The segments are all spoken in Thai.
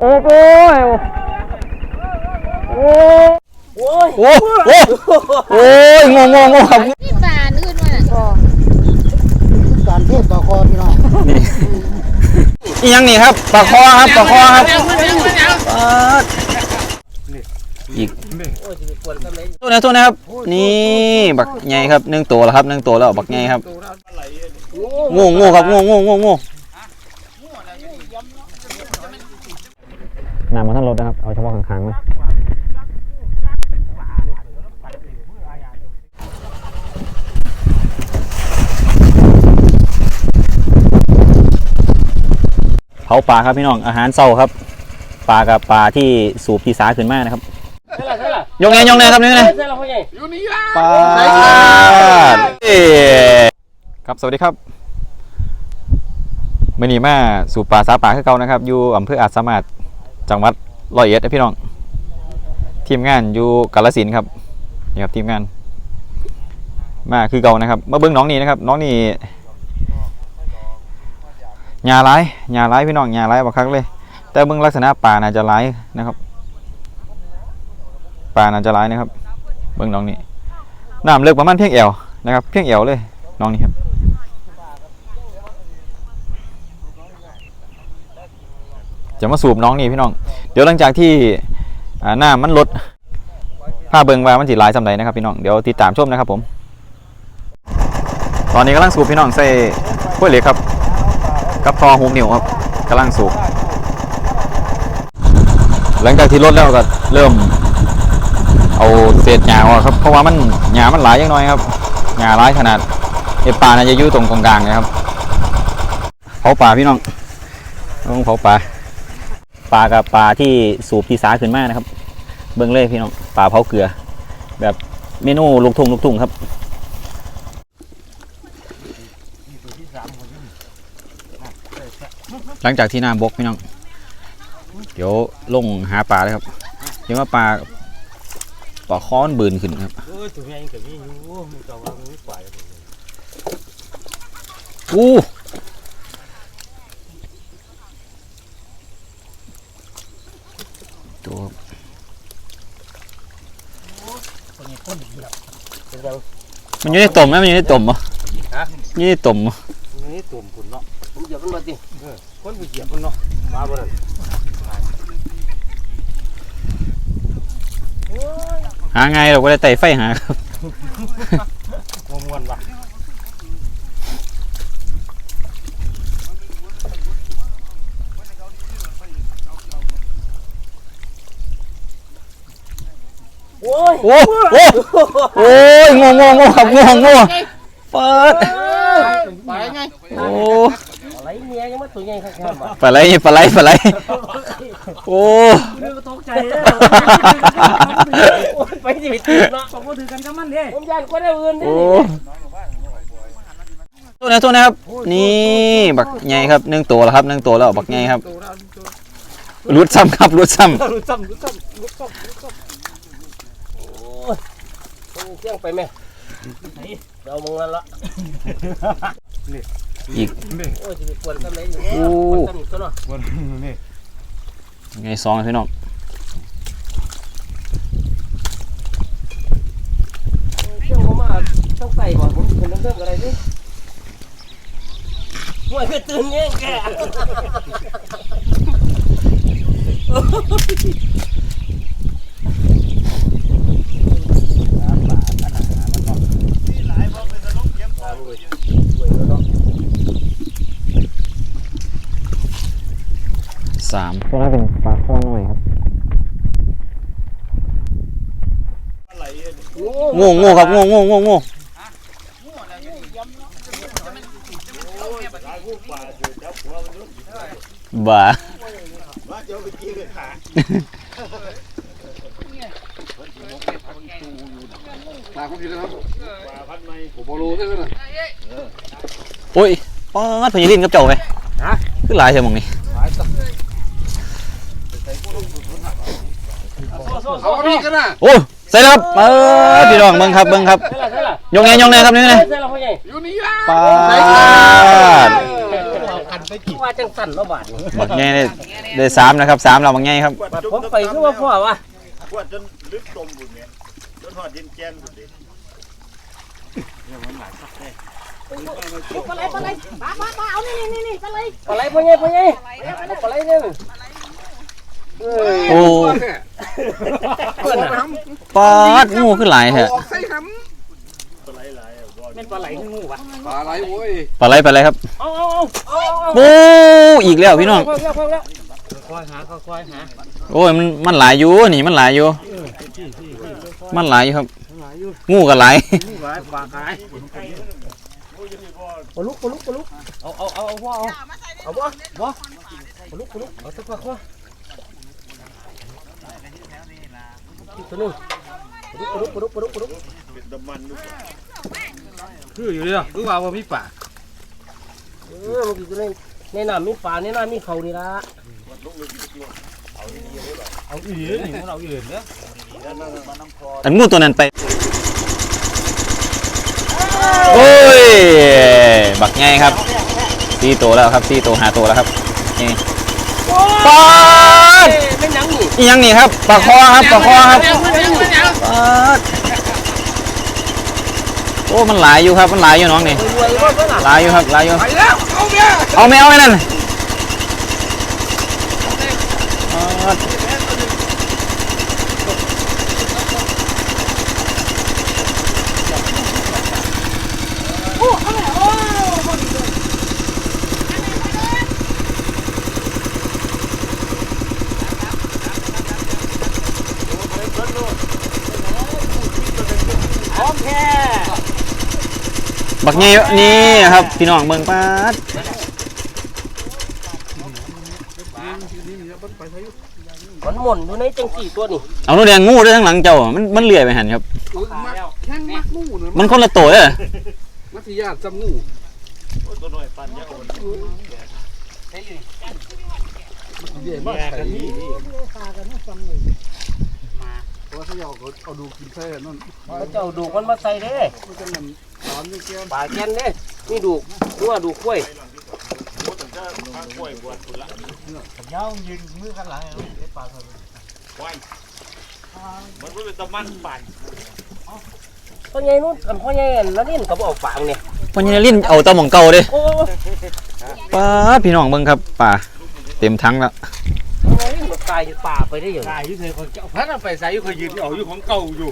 โอ้โอ้ยโอ้โอ้โอ้โอ้โอ้ยงงงงครับนี่ปลานื่นมันอะการเทศต่อคอพี่น้องอีหยังนี่ครับปลาคอครับปลาคอครับอีกตัวนะตัวนะครับ นี่บักใหญ่ครับหนึ่งตัวแล้วครับหนึ่งตัวแล้วบักใหญ่ครับงูงูครับงูงูงูงู น้ำมาทั้งรถนะครับ เอาเฉพาะข้างๆนะเผาปลาครับพี่น้อง อาหารเศร้าครับ ปลากับปลาที่สูบที่สาขึ้นมานะครับยงไงยงไงครับนี่ไงปลาเอ้ครับสวัสดีครับมื่อนี้มาสู่ป่าสาป่าคือเก่านะครับ อยู่อำเภออาจสามารถ จังหวัดร้อยเอ็ดนะพี่น้อง ทีมงานอยู่กาฬสินครับนี่ครับทีมงาน มาคือเก่านะครับมาเบิ้งน้องนี่นะครับ น้องนี่หญ้าร้ายหญ้าร้ายพี่น้องหญ้าร้ายบักคักเลย แต่เบิ้งลักษณะป่าน่าจะร้ายนะครับปลาน่าจะร้ายนะครับ เบื้องน้องนี่น้ำเลึกประมาณเพียงเอวนะครับ เพียงเอวเลยน้องนี่ครับ จะมาสูบน้องนี่พี่น้อง เดี๋ยวหลังจากที่อ่าน้ำมันลดผ้าเบิงว่ามันสิหลายสำใดนะครับพี่น้องเดี๋ยวติดตามชมนะครับผม ตอนนี้กำลังสูบพี่น้องใส่กล้วยเหล็กครับ กับทอหูเหนียวครับกำลังสูบหลังจากที่ลดแล้วก็เริ่ม เอาเศษหญ้าออกครับเพราะว่ามันหญ้ามันหลายอย่างน้อยครับหญ้าหลายขนาดเห็ดปลาน่าจะอยู่ตรงกลางนะครับเผาปลาพี่น้องต้องเผาปลา ปลากับปลาที่สูบที่สาขึ้นมานะครับ เบิ้งเลยพี่น้องปลาเผาเกลือ แบบเมนูลูกทุ่งลูกทุ่งครับหลังจากที่น้ำบกพี่น้อง เดี๋ยวลงหาปลาเลยครับ เห็นว่าปลาปลาค้อนบืนขึ้นครับเออตัวใหญ่ก็มีอยู่มันก็ว่ามันไม่ปล่อย อู้ตัว มันอยู่ในตุ่มไหมมันอยู่ในตุ่มเหรออยู่ในตุ่มเหรอนี่ตุ่มพุ่นเนาะผมเหยียบมันมาติเออคนไปเหยียบมันเนาะมาบ่นั่นหาไงเราก็ได้ไต่ไฟหาครับม่วนๆว่ะ โอ้โอ้โอ้ยงงงงครับงงงเปิดไปไงโอ้อะไรเมียยังมาตัวใหญ่ข้างๆว่ปลาไหลปลาไหลปลาไหลโอ้เรื่องก็ตกใจแล้วไปสิไปติดเนาะผมก็ถือกันกับมันเด้ผมย่านคนอื่นโอ้ตัวนะตัวนะครับ นี่บักใหญ่ครับหนึ่งตัวแล้วครับหนึ่งตัวแล้วบักใหญ่ครับรุดซ้ำครับรุดซ้รู้ซ้ำรู้ซ้ำรู้ซ้ำรู้ซ้ำ เที่ยงไปไหมเรามองนั่นละำอีกโอ้ยจะไปกวนทำไรอยู่โอ้กวนทำอีกตัวเนาะไงซองพี่น้องเที่ยงผมมาต้องใส่บ่ผมเป็นเรื่องอะไรดิห่วยคือตื่นเงี้ยแก สามตัวนั้นเป็นปลาข้อน้อยครับงูงูครับงูงูงูงูบ้าปลาเขาอยู่นะครับปลาพันไม้ผมบอรู้ใช่ไหมล่ะโอ้ยป้าดพญาลินกับเจ้าไหมคือหลายเท่ามึงนี่ เอาพี่กันนะโอ้ใส่แล้วครับเออพี่น้องเบิ้งครับเบิ้งครับใช่ละใช่ละยงไงยงไงครับนี่ไงใช่ละพ่อใหญ่อยู่นี่ละปลาดกันไปพี่ว่าจังสั่นระบาดนี่บักใหญ่ได้ได้สามนะครับสามเราบักใหญ่ครับบัดผมไปคือว่าพ่อวะขวดจนลึกตมบุญเนี่ยจนหอดเย็นแกนบุญเด็ปลาไหลปลาไหลปลาปลาปลาเอานี่นี่นี่ปลาไหลปลาไหลพ่อใหญ่พ่อใหญ่เอาปลาไหลเนี่ยเอ้ยโอ้ เพื่อนน่ะปอดงูขึ้นหลายแท้ออกใส่หเป็นปลาไหลขึ้นงูวะำปลาไหลโว้ยปลาไหลปลาไหลครับเอาเอาเอาเอาเอาโอ้อีกแล้วพี่น้องค่อยๆค่อยๆแล้วค่อยๆหาค่อยๆหาโอ้ยมันมันหลายอยู่นี่มันหลายอยู่ มันหลายอยู่ครับ งูก็หลายปลุกปลุกปลุกเอาเอาเอาเอาพ่อเอาเอาบ่บ่ปลุกปลุกเอาสักพักพ่ออีก ตัวหนึงปลุกปลุกปลุกปลุกปลุกเป็นตะมันลูกคืออยู่เลยคือว่าว่ามีป่าเออมันอยู่ในในน้ำมีปลาในน้ำมีเขานี่ละเอาอื่นนี่เราอื่นเนอะอันงูตัวนั้นไปโอ้ย บักไงครับตีโตวแล้วครับตีโตวหาตัวแล้วครับนี่ ปอดเอ้ยเป็นหยังนี่อีหยังนี่ครับปลาคอครับปลาคอครับปอดโอ้ มันหลายอยู่ครับ มันหลายอยู่น้องนี่หลายอยู่ครับหลายอยู่ ไปแล้วเอาเมียเอาไม่เอาไอ้นั่นปอด โอ้เอาไหนโอ้ พร้อมแค่ บักไงนี่ครับ พี่น้องเบิ่งปาดมันหม่นอยู่ในจังสี่ตัวนี่เอาหนูแดงงูด้วยทั้งหลังเจ้า มันมันเลื่อยไปหันครับเออมักแข้งมักงูเนอะมันคนละตัวเด้อมัธยาจำงูตัวหน่อยปันยาโอนเดี๋ย วมาใส่เพราะว่าเขาเอาเอาดูกินแท้นั่นเขาเจ้าดูกมันมาใส่เด้มันจะนั่นสอนนี่แกปลาแกนเด้นี่ดูกดูว่าดูกล้วยข้างกล้วยบวชคุณละยาวยืนมือข้างหลังไอ้ป่าเขามันก็เป็นตะมันปั่นพ่อใหญ่นู้นอันพ่อใหญ่อันนั่นนี่ก็บเอกฝางเนี่ยพอนี่ลิ้นเอาเตาหมองเก่าเด้โอ้ปาดพี่น้องเบิ่งครับป่าเต็มทั้งแล้วพ่อใหญ่นี่มันตายอยู่ป่าไปได้อย่างตายอยู่เธอคนเจ้าพัดไปใส่อยู่คนยืนเอาอยู่ของเก่าอยู่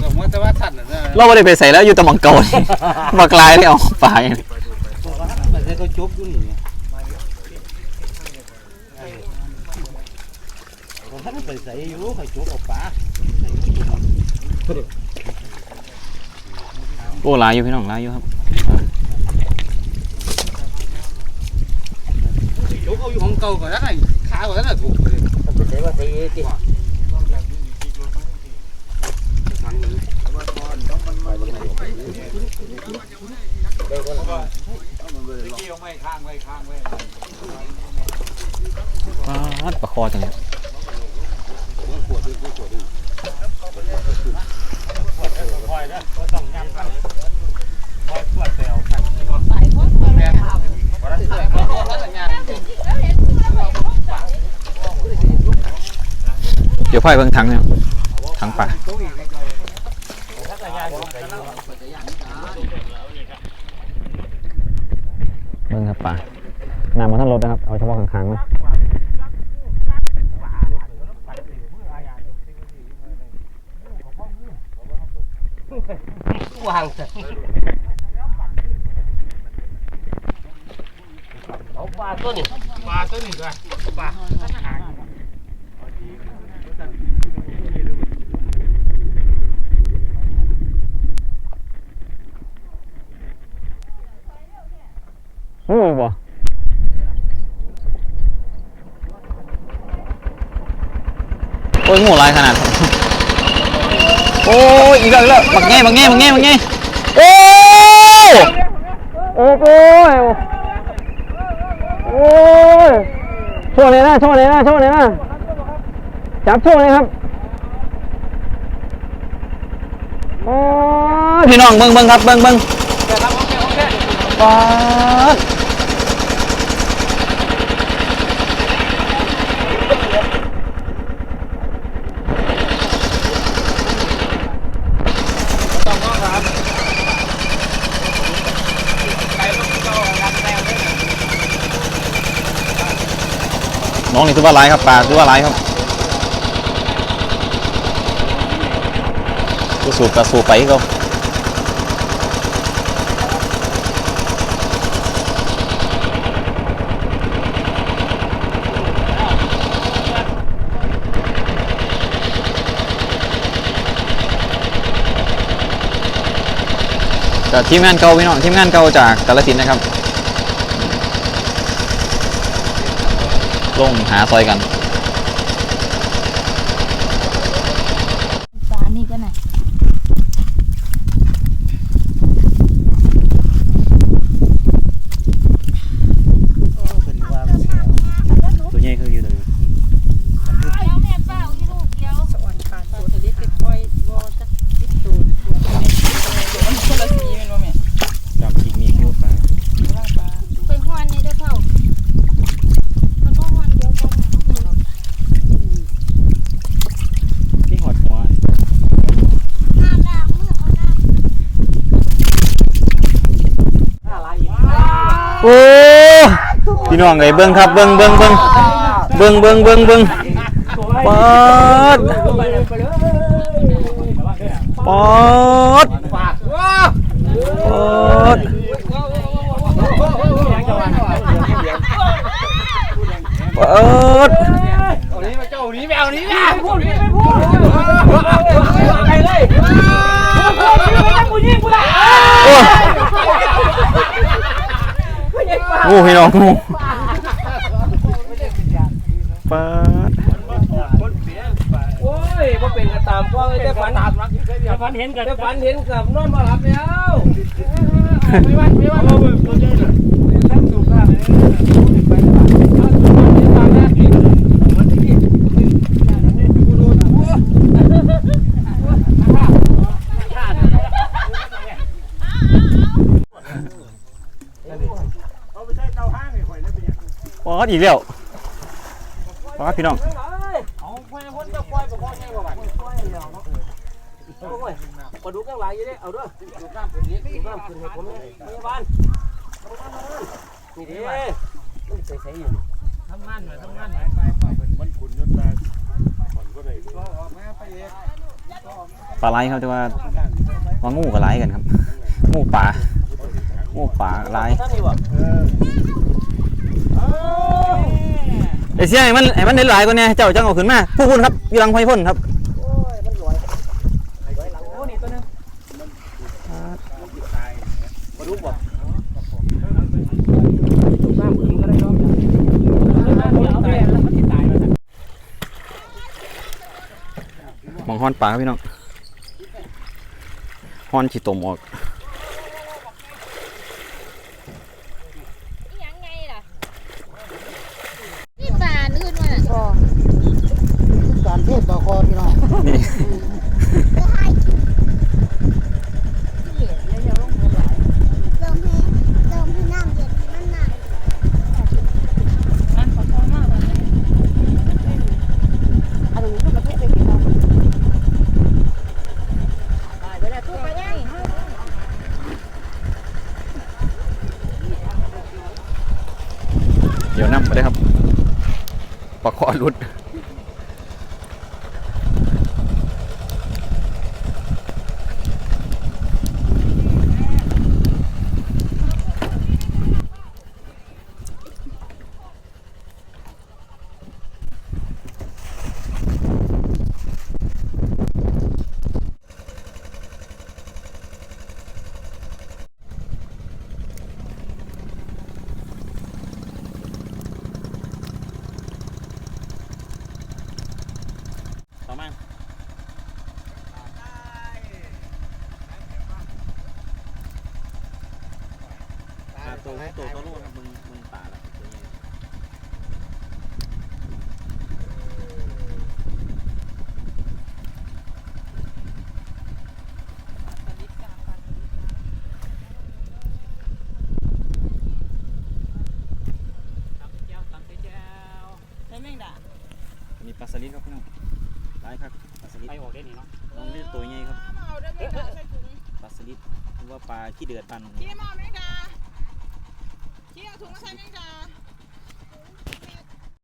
แต่ว่าแต่ว่าท่านน่ะนะเราไม่ได้ไปใส่แล้วอยู่เตาหมองเก่านี่มากลายเลยเอาป่าอย่างนี้มันจะก็จบอยู่นี่ผมพัดไปใส่อยู่ใครจบเอาป่าโอ้หลายอยู่พี่น้องหลายอยู่ครับจบเอาอยู่ ของเก่าก่อนแล้วไงขาก่อนแล้วถูกเลยไปใส่ว่าใส่ที่ปาดปลาคอจังเลย เดี๋ยวพ่อยเบิ่งถังเนี่ยถังป่าเบิ่งครับป่าน้ำมาทั้งรถนะครับ เอาเฉพาะข้างๆนะวางเถอะเอาปลาตัวนี้ป่าตัวนี้ด้วยป่า โอ้บ่ โอ้ยงูลายขนาด โอ้ยอีกแล้วอีกแล้วบักแง่บักแง่บักแง่บักแง่โอ้โอ้โอ้ยโอ้ยโชว์เลยนะโชว์เลยนะโชว์เลยนะจับโชว์เลยครับโอ้ยพี่น้องเบิ่งเบิ่งครับเบิ่งเบิ่งนะคโอเคโอเคป๊าด น้องนี่ถือว่าร้ายครับปลาถือว่าร้ายครับก็สูบกระสูบไปก็จาทีมงานเก่าพี่น้องทีมงานเก่าจากกาลสินนะครับ ลงหาซอยกัน ฝานี่ก็น่ะ ตัวใหญ่คืออยู่เลย สวรรค์ขาดตัวทะเลไปปล่อยบ่จักติดตูดมันคนละสีแม่นบ่แม่ จำพิกมีคิวฟ้า ไปฮ้อนนี่เด้อเฒ่ามันบ่ฮ้อนเดียวกันน่ะเนาะ นี่หอดหัว น้ำล้างมือเอาน้ำ โอ้พี่น้องไงเบิ้งครับเบิ้งเบิ้งเบิ้งเบิ้งเบิ้งเบิ้งเบิ้งปอดปอดปอดปอดเอานี้มาเจ้านี้ไม่เอานี้ไม่เอาพูดนี้ไม่พูดไปเลย โอ้ งูพี่น้องงูปอดโอ้ยบ่เป็นกระตามกว้างเลยแต่ฝันหักแต่ฝันเห็นกับแต่ฝันเห็นกับนอนบ่หลับแล้วไม่ว่าไม่ว่าบ่เบิ่งตัวใหญ่น่ะทั้งสุภาพเลยไปตามตามหน้าที่มันที่กูโดนหัว เอาไปใช้เตาห้างให้ข่อยได้เป็นหยัง ปอดอีกแล้วปอดพี่น้องเอาไปพ้นจะปล่อยบ่พอใช่บ่บัดปล่อยแล้วเนาะโอ้ยปลาดุกยังหลายอยู่เด้เอาด้อดูน้ำขึ้นนี่ดูน้ำขึ้นให้ผมเนี่ยพยาบาลนี่ด้มันใส่ๆอยู่ทำงานหน่อยทำงานหน่อยมันขุนจนตาข่อนก็ได้ก็ออกมาไปเองปลาไหลครับแต่ว่าว่างูกับไหลกันครับงูป่างูป่าไหล ไอเสียให้มันให้มันเห็นหลายกว่านี้เจ้าจังเอาขึ้นมาผู้พุ่นครับอยู่หลังไฟพ่นครับมองฮอนป่าครับพี่น้องฮอนฉีตมออก ยังไงล่ะนี่ปลาลื่นมาน่ะ การเทศต่อคอพี่น้อง นี่ เติมให้เติมให้น้ำเย็นให้มันหนัก เดี๋ยวนํไปเลยครับปลา คอรุด ต่อมาตัวตัวตัวลูกครับมึงมึงป่าละตัวนี้ มีป ลาสลิดครับพี่น้องได้ครับปลาสลิดไปออกได้นี่เนาะน้องนี่ตัวใหญ่ครับปลาสลิดหรือว่าปลาขี้เดือดปันขี้หม้อแมงดาขี้เอาถุงมาใส่แมงดา